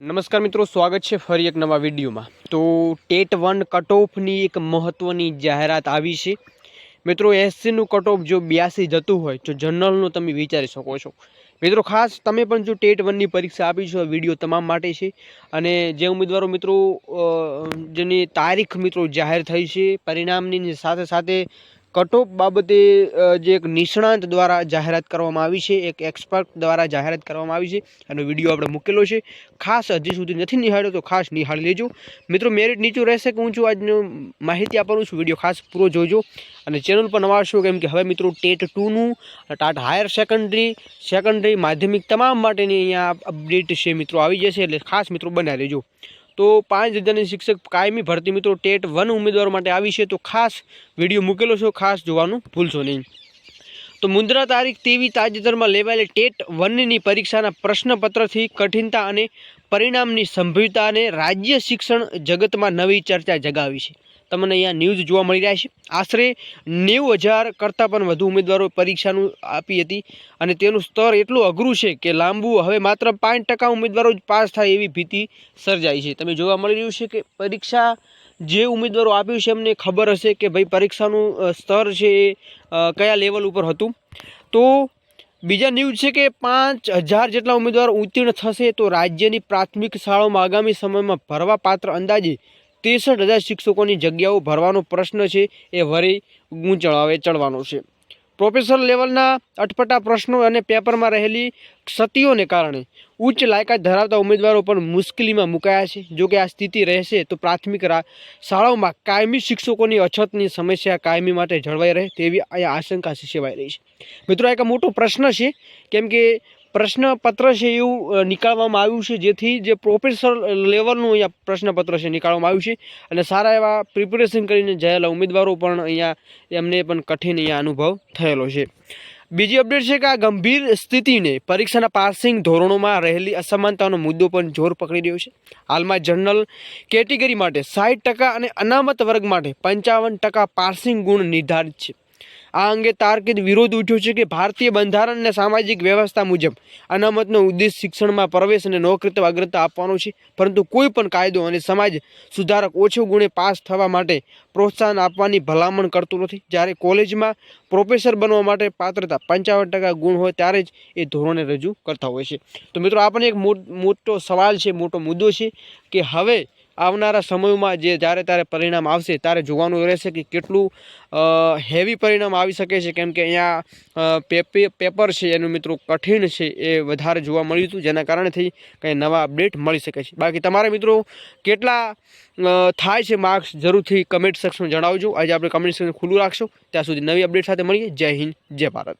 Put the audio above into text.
નમસ્કાર મિત્રો, સ્વાગત છે ફરી એક નવા વિડીયોમાં. તો ટેટ વન કટ ઓફની એક મહત્ત્વની જાહેરાત આવી છે. મિત્રો, એસસીનું કટ ઓફ જો બ્યાસી જતું હોય, તો જનરલનું તમે વિચારી શકો છો. મિત્રો, ખાસ તમે પણ જો ટેટ વનની પરીક્ષા આપી છો વીડિયો તમામ માટે છે. અને જે ઉમેદવારો મિત્રો જેની તારીખ મિત્રો જાહેર થઈ છે, પરિણામની સાથે સાથે કટ ઓફ બાબતે જે એક નિષ્ણાંત દ્વારા જાહેરાત કરવામાં આવી છે, એક એક્સપર્ટ દ્વારા જાહેરાત કરવામાં આવી છે, એનો વીડિયો આપણે મૂકેલો છે. ખાસ હજી સુધી નથી નિહાળ્યો, તો ખાસ નિહાળી લેજો. મિત્રો મેરિટ નીચું રહેશે કે ઊંચું? આજનું માહિતી આપવાનું છું. વીડિયો ખાસ પૂરો જોજો. અને ચેનલ પર નવા છો કેમ કે હવે મિત્રો ટેટ ટુનું ટાટ હાયર સેકન્ડરી સેકન્ડરી માધ્યમિક તમામ માટેની અહીંયા અપડેટ છે મિત્રો, આવી જશે એટલે ખાસ મિત્રો બનાવી લેજો. તો પાંચ હજારની શિક્ષક કાયમી ભરતી મિત્રો ટેટ વન ઉમેદવારો માટે આવી છે. તો ખાસ વીડિયો મૂકેલો છો, ખાસ જોવાનું ભૂલશો નહીં. તો મુદ્રા તારીખ તેવી તાજેતરમાં લેવાયેલી ટેટ વનની પરીક્ષાના પ્રશ્નપત્રથી કઠિનતા અને પરિણામની સંભવિતતાને રાજ્ય શિક્ષણ જગતમાં નવી ચર્ચા જગાવી છે. તમને અહીંયા ન્યૂઝ જોવા મળી રહ્યા છે. આશરે નેવું હજાર કરતાં પણ વધુ ઉમેદવારો પરીક્ષાનું આપી હતી અને તેનું સ્તર એટલું અઘરું છે કે લાંબુ, હવે માત્ર પાંચ ટકા ઉમેદવારો જ પાસ થાય એવી ભીતિ સર્જાઈ છે. તમે જોવા મળી રહ્યું છે કે પરીક્ષા જે ઉમેદવારો આપ્યું છે એમને ખબર હશે કે ભાઈ પરીક્ષાનું સ્તર છે એ કયા લેવલ ઉપર હતું. તો બીજા ન્યૂઝ છે કે પાંચ હજાર જેટલા ઉમેદવારો ઉત્તીર્ણ થશે તો રાજ્યની પ્રાથમિક શાળાઓમાં આગામી સમયમાં ભરવા પાત્ર અંદાજે ત્રેસઠ હજાર શિક્ષકોની જગ્યાઓ ભરવાનો પ્રશ્ન છે, એ વરી ઊંચળાવે ચડવાનો છે. પ્રોફેસર લેવલના અટપટા પ્રશ્નો અને પેપરમાં રહેલી ક્ષતિઓને કારણે ઉચ્ચ લાયકાત ધરાવતા ઉમેદવારો પણ મુશ્કેલીમાં મુકાયા છે. જો કે આ સ્થિતિ રહેશે તો પ્રાથમિક શાળાઓમાં કાયમી શિક્ષકોની અછતની સમસ્યા કાયમી માટે જળવાઈ રહે તેવી આશંકા સેવાઈ રહી છે. મિત્રો એક મોટો પ્રશ્ન છે, કેમ કે પ્રશ્નપત્ર છે એવું નીકાળવામાં આવ્યું છે, જેથી જે પ્રોફેસર લેવલનું અહીંયા પ્રશ્નપત્ર છે નીકાળવામાં આવ્યું છે. અને સારા એવા પ્રિપેરેશન કરીને જયેલા ઉમેદવારો પણ અહીંયા એમને પણ કઠિન અહીંયા અનુભવ થયેલો છે. બીજી અપડેટ છે કે આ ગંભીર સ્થિતિને પરીક્ષાના પાસિંગ ધોરણોમાં રહેલી અસમાનતાનો મુદ્દો પણ જોર પકડી રહ્યો છે. હાલમાં જનરલ કેટેગરી માટે સાઠ ટકા અને અનામત વર્ગ માટે પંચાવન ટકા પાસિંગ ગુણ નિર્ધારિત છે. આ અંગે તાર્કિક વિરોધ ઉઠ્યો છે કે ભારતીય બંધારણ અને સામાજિક વ્યવસ્થા મુજબ અનામતનો ઉદ્દેશ શિક્ષણમાં પ્રવેશ અને નોકરી તરફ અગ્રતા આપવાનો છે. પરંતુ કોઈ પણ કાયદો અને સમાજ સુધારક ઓછો ગુણે પાસ થવા માટે પ્રોત્સાહન આપવાની ભલામણ કરતું નથી. જ્યારે કોલેજમાં પ્રોફેસર બનવા માટે પાત્રતા પંચાવન ટકા ગુણ હોય ત્યારે જ એ ધોરણે રજૂ કરતા હોય છે. તો મિત્રો, આપણને એક મોટો સવાલ છે, મોટો મુદ્દો છે કે હવે આવનારા સમયમાં જે જ્યારે ત્યારે પરિણામ આવશે, ત્યારે જોવાનું રહેશે કે કેટલું હેવી પરિણામ આવી શકે છે. કેમ કે અહીંયા પેપે પેપર છે એનું મિત્રો કઠિન છે એ વધારે જોવા મળ્યું હતું, જેના કારણેથી કંઈ નવા અપડેટ મળી શકે છે. બાકી તમારા મિત્રો કેટલા થાય છે માર્ક્સ જરૂરથી કમેન્ટ સેક્શનમાં જણાવજો. આજે આપણે કમેન્ટ સેક્શન ખુલ્લું રાખશું. ત્યાં સુધી નવી અપડેટ સાથે મળીએ. જય હિન્દ, જય ભારત.